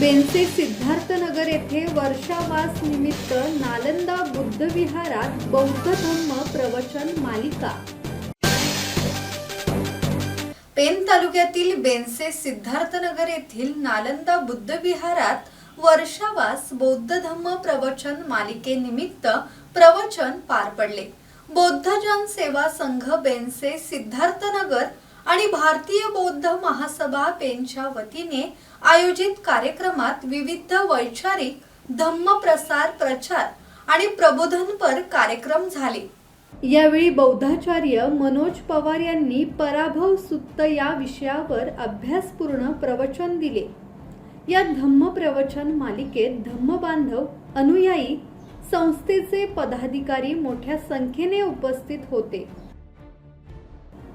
बेनसे सिद्धार्थनगर येथे वर्षावास निमित्त नालंदा बुद्ध विहारात बौद्ध धम्म प्रवचन मालिका. पेन तालुक्यातील बेनसे सिद्धार्थनगर येथील नालंदा बुद्ध विहारात वर्षावास बौद्ध धम्म प्रवचन मालिकेनिमित्त प्रवचन पार पडले. बौद्ध जन सेवा संघ बेनसे सिद्धार्थनगर आणि भारतीय बौद्ध महासभा पेनच्या वतीने आयोजित कार्यक्रमात विविध वैचारिक धम्म प्रसार प्रचार आणि प्रबोधनपर कार्यक्रम झाले. यावेळी बौद्धाचार्य मनोज पवार यांनी पराभव सुत्त या विषयावर अभ्यासपूर्ण प्रवचन दिले. या धम्म प्रवचन मालिकेत धम्म बांधव अनुयायी संस्थेचे पदाधिकारी मोठ्या संख्येने उपस्थित होते.